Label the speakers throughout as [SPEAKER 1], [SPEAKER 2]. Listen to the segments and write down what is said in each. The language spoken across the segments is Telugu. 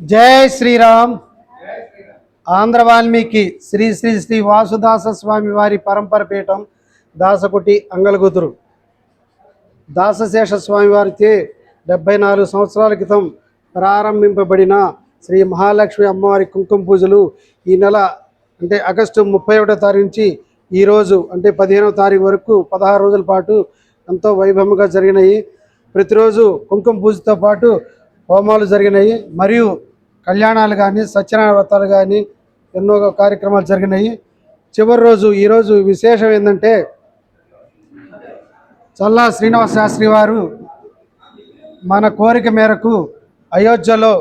[SPEAKER 1] జై శ్రీరామ్. ఆంధ్ర వాల్మీకి శ్రీ శ్రీ శ్రీ వాసుదాస స్వామి వారి పరంపర పీఠం దాసకుటి అంగలగుతురు దాసశేష స్వామి వారిచే డెబ్బై నాలుగు సంవత్సరాల క్రితం ప్రారంభింపబడిన శ్రీ మహాలక్ష్మి అమ్మవారి కుంకుమ పూజలు ఈ నెల అంటే ఆగస్టు ముప్పై ఒకటో తారీఖు నుంచి ఈరోజు అంటే పదిహేనవ తారీఖు వరకు పదహారు రోజుల పాటు ఎంతో వైభవంగా జరిగినాయి. ప్రతిరోజు కుంకుమ పూజతో పాటు హోమాలు జరిగినాయి. మరియు కళ్యాణాలు కానీ సత్యనారాయణ వ్రతాలు కానీ ఎన్నో కార్యక్రమాలు జరిగినాయి. చివరి రోజు ఈరోజు విశేషం ఏంటంటే చల్లా శ్రీనివాస శాస్త్రి వారు మన కోరిక మేరకు అయోధ్యలో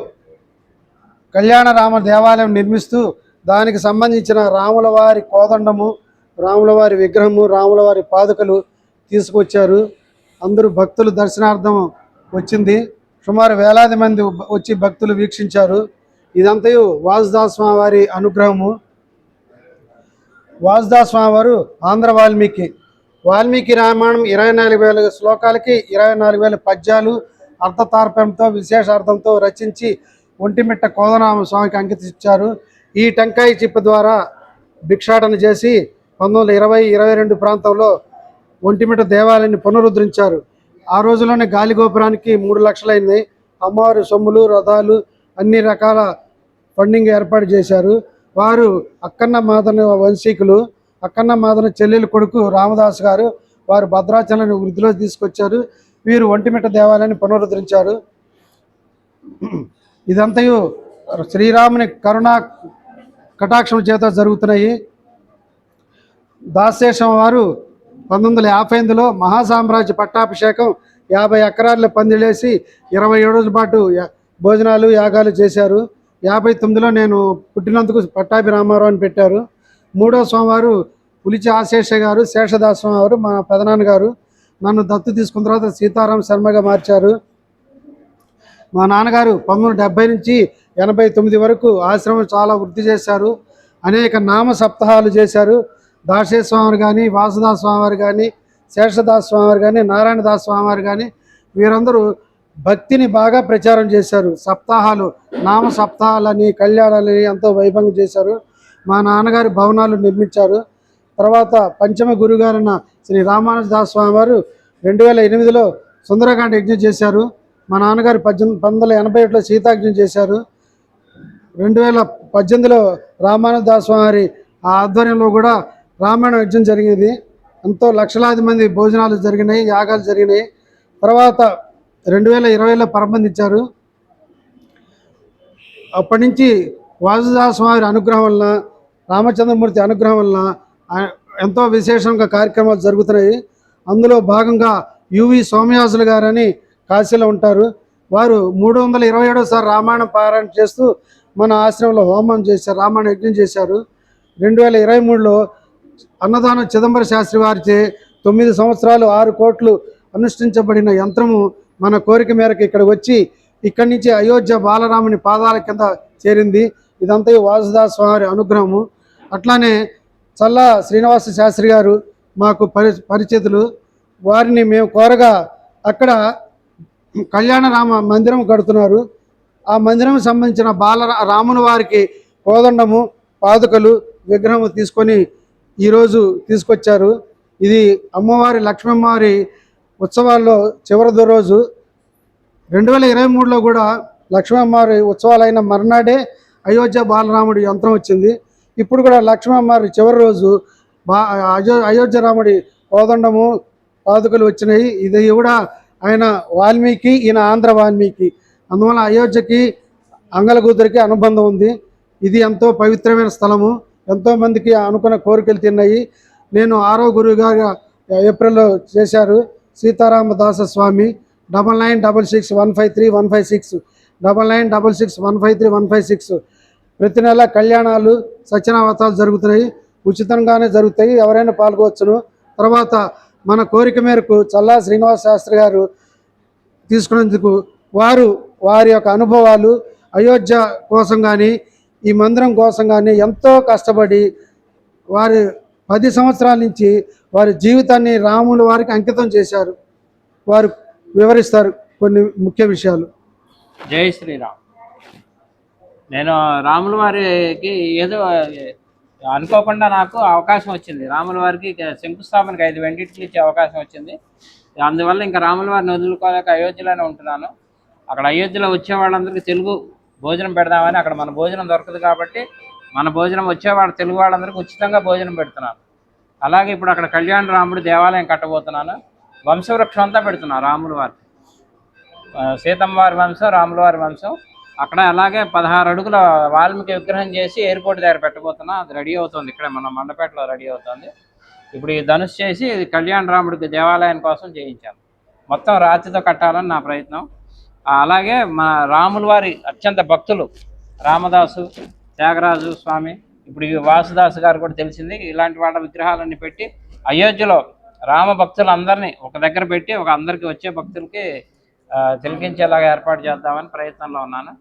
[SPEAKER 1] కళ్యాణరామ దేవాలయం నిర్మిస్తూ దానికి సంబంధించిన రాముల వారి కోదండము రాముల వారి విగ్రహము రాముల వారి పాదుకలు తీసుకొచ్చారు. అందరూ భక్తులు దర్శనార్థం వచ్చింది. సుమారు వేలాది మంది వచ్చి భక్తులు వీక్షించారు. ఇదంతయు వాసుదాస్ స్వామి వారి అనుగ్రహము. వాసుదాస్ వారు ఆంధ్ర వాల్మీకి. వాల్మీకి రామాయణం ఇరవై నాలుగు వేల శ్లోకాలకి ఇరవై నాలుగు వేల పద్యాలు అర్థతార్పంతో విశేషార్థంతో రచించి ఒంటిమిట్ట కోదనామ స్వామికి అంకితించారు ఈ టెంకాయ చిప్ప ద్వారా భిక్షాటన చేసి పంతొమ్మిది వందల ఇరవై ఇరవై రెండు ప్రాంతంలో ఒంటిమిట్ట దేవాలయాన్ని పునరుద్ధరించారు. ఆ రోజుల్లోనే గాలి గోపురానికి మూడు లక్షలైంది. అమ్మవారి సొమ్ములు రథాలు అన్ని రకాల ఫండింగ్ ఏర్పాటు చేశారు. వారు అక్కన్న మాదన వంశీకులు అక్కన్న మాదన చెల్లెలు కొడుకు రామదాస్ గారు వారు భద్రాచలాన్ని వృద్ధిలో తీసుకొచ్చారు. వీరు ఒంటిమిట్ట దేవాలయాన్ని పునరుద్ధరించారు. ఇదంతయు శ్రీరాముని కరుణా కటాక్షం చేత జరుగుతున్నాయి. దాశేషం వారు పంతొమ్మిది వందల యాభై ఎనిమిదిలో మహాసామ్రాజ్య పట్టాభిషేకం యాభై ఎకరాల్లో పందిలేసి ఇరవై ఏడు రోజుల పాటు యా- భోజనాలు యాగాలు చేశారు. యాభై తొమ్మిదిలో నేను పుట్టినందుకు పట్టాభి రామారావు అని పెట్టారు. మూడో సోమవారు పులిచి ఆశేష గారు శేషదాస్వామి గారు మా పెదనాన్న గారు నన్ను దత్తు తీసుకున్న తర్వాత సీతారాం శర్మగా మార్చారు. మా నాన్నగారు పంతొమ్మిది డెబ్బై నుంచి ఎనభై తొమ్మిది వరకు ఆశ్రమం చాలా వృద్ధి చేశారు. అనేక నామ సప్తాహాలు చేశారు. దాసే స్వామివారు కానీ వాసుదాస్ స్వామివారు కానీ శేషదాస్ స్వామివారు కానీ నారాయణదాస్ స్వామివారు కానీ వీరందరూ భక్తిని బాగా ప్రచారం చేశారు. సప్తాహాలు నామ సప్తాహాలని కళ్యాణాలని ఎంతో వైభవంగా చేశారు. మా నాన్నగారి భవనాలు నిర్మించారు. తర్వాత పంచమ గురుగారైన శ్రీ రామానుజదాస్ స్వామి వారు రెండు వేల ఎనిమిదిలో సుందరకాండ యజ్ఞం చేశారు. మా నాన్నగారు పద్దెనిమిది పంతొమ్మిది వందల ఎనభై ఒకటిలో సీతాజ్ఞం చేశారు. రెండు వేల పద్దెనిమిదిలో రామానుజ దాస్ స్వామి వారి ఆ ఆధ్వర్యంలో కూడా రామాయణ యజ్ఞం జరిగింది. ఎంతో లక్షలాది మంది భోజనాలు జరిగినాయి యాగాలు జరిగినాయి. తర్వాత రెండు వేల ఇరవైలో ప్రారంభించారు అప్పటి నుంచి వాసుదాస్ వారి అనుగ్రహం వలన రామచంద్రమూర్తి అనుగ్రహం వలన ఎంతో విశేషంగా కార్యక్రమాలు జరుగుతున్నాయి. అందులో భాగంగా యువి సోమయాజులు గారని కాశీలో ఉంటారు. వారు మూడు వందల ఇరవై ఏడోసారి రామాయణం పారాయణ చేస్తూ మన ఆశ్రమంలో హోమం చేశారు రామాయణ యజ్ఞం చేశారు. రెండు వేల ఇరవై మూడులో అన్నదానం చిదంబర శాస్త్రి వారిచే తొమ్మిది సంవత్సరాలు ఆరు కోట్లు అనుష్ఠించబడిన యంత్రము మన కోరిక మేరకు ఇక్కడ వచ్చి ఇక్కడి నుంచి అయోధ్య బాలరాముని పాదాల కింద చేరింది. ఇదంతా వాసుదాస్ వారి అనుగ్రహము. అట్లానే చల్లా శ్రీనివాస శాస్త్రి గారు మాకు పరి పరిచితులు. వారిని మేము కోరగా అక్కడ కళ్యాణరామ మందిరం కడుతున్నారు. ఆ మందిరం సంబంధించిన బాల రాముని వారికి కోదండము పాదుకలు విగ్రహము తీసుకొని ఈరోజు తీసుకొచ్చారు. ఇది అమ్మవారి లక్ష్మమ్మవారి ఉత్సవాల్లో చివరి రోజు. రెండు వేల ఇరవై మూడులో కూడా లక్ష్మమ్మవారి ఉత్సవాలైన మర్నాడే అయోధ్య బాలరాముడి యంత్రం వచ్చింది. ఇప్పుడు కూడా లక్ష్మమ్మవారి చివరి రోజు బా అయో అయోధ్య రాముడి కోదండము పాదుకలు వచ్చినాయి. ఇది కూడా ఆయన వాల్మీకి ఈయన ఆంధ్ర వాల్మీకి. అందువల్ల అయోధ్యకి అంగలగూతురికి అనుబంధం ఉంది. ఇది ఎంతో పవిత్రమైన స్థలము. ఎంతోమందికి అనుకున్న కోరికలు తిన్నాయి నేను ఆరో గురువుగా ఏప్రిల్లో చేశారు. Sitaramadasa Swami double nine double six one five three one five six. Double nine double six one five three one five six. ప్రతి నెల కళ్యాణాలు సత్యనావతాలు జరుగుతున్నాయి. ఉచితంగానే జరుగుతాయి. ఎవరైనా పాల్గొవచ్చును. తర్వాత మన కోరిక మేరకు చల్లా శ్రీనివాస శాస్త్రి గారు తీసుకునేందుకు వారు వారి యొక్క అనుభవాలు అయోధ్య కోసం కానీ ఈ మందిరం కోసం కానీ ఎంతో కష్టపడి వారి పది సంవత్సరాల నుంచి వారి జీవితాన్ని రాముల వారికి అంకితం చేశారు. వారు వివరిస్తారు కొన్ని ముఖ్య విషయాలు.
[SPEAKER 2] జై శ్రీరామ్. నేను రాముల వారికి ఏదో అనుకోకుండా నాకు అవకాశం వచ్చింది. రాముల వారికి శంకుస్థాపనకి ఐదు వెండిట్లు ఇచ్చే అవకాశం వచ్చింది. అందువల్ల ఇంకా రాముల వారిని వదులుకోలేక అయోధ్యలోనే ఉంటున్నాను. అక్కడ అయోధ్యలో వచ్చే వాళ్ళందరికీ తెలుగు భోజనం పెడదామని అక్కడ మన భోజనం దొరకదు కాబట్టి మన భోజనం వచ్చేవాడు తెలుగు వాళ్ళందరికీ ఉచితంగా భోజనం పెడుతున్నాను అలాగే ఇప్పుడు అక్కడ కళ్యాణ రాముడు దేవాలయం కట్టబోతున్నాను. వంశవృక్షం అంతా పెడుతున్నాను రాముల వారి. సీతమ్మవారి వంశం రాముల వారి వంశం. అక్కడ అలాగే పదహారు అడుగుల వాల్మీకి విగ్రహం చేసి ఎయిర్పోర్ట్ దగ్గర పెట్టబోతున్నా. అది రెడీ అవుతుంది. ఇక్కడ మన మండపేటలో రెడీ అవుతుంది. ఇప్పుడు ఈ ధనుష్ చేసి ఇది కళ్యాణ రాముడికి దేవాలయం కోసం చేయించాను. మొత్తం రాతితో కట్టాలని నా ప్రయత్నం. అలాగే మా రాముల వారి అత్యంత భక్తులు రామదాసు త్యాగరాజు స్వామి ఇప్పుడు వాసుదాసు గారు కూడా తెలిసింది. ఇలాంటి వాళ్ళ విగ్రహాలన్నీ పెట్టి అయోధ్యలో రామ భక్తులందరినీ ఒక దగ్గర పెట్టి ఒక అందరికి వచ్చే భక్తులకి తిలకించేలాగా ఏర్పాటు చేద్దామని ప్రయత్నంలో ఉన్నాను.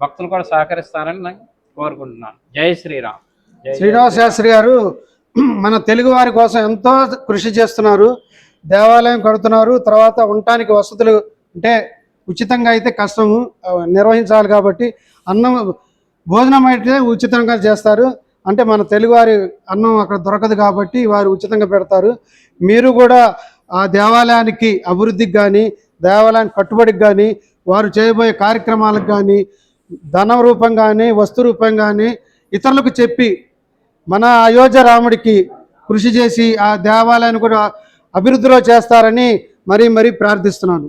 [SPEAKER 2] భక్తులు కూడా సహకరిస్తారని నేను కోరుకుంటున్నాను. జై శ్రీరామ్.
[SPEAKER 1] శ్రీనివాస్ శాస్త్రి గారు మన తెలుగు వారి కోసం ఎంతో కృషి చేస్తున్నారు. దేవాలయం కడుతున్నారు. తర్వాత ఉండటానికి వసతులు అంటే ఉచితంగా అయితే కష్టము నిర్వహించాలి కాబట్టి అన్నం భోజనం అయితే ఉచితంగా చేస్తారు. అంటే మన తెలుగువారి అన్నం అక్కడ దొరకదు కాబట్టి వారు ఉచితంగా పెడతారు. మీరు కూడా ఆ దేవాలయానికి అభివృద్ధికి కానీ దేవాలయానికి కట్టుబడికి కానీ వారు చేయబోయే కార్యక్రమాలకు కానీ ధనం రూపం కానీ వస్తు రూపం కానీ ఇతరులకు చెప్పి మన అయోధ్య రాముడికి కృషి చేసి ఆ దేవాలయాన్ని కూడా అభివృద్ధిలో చేస్తారని మరీ మరీ ప్రార్థిస్తున్నాను.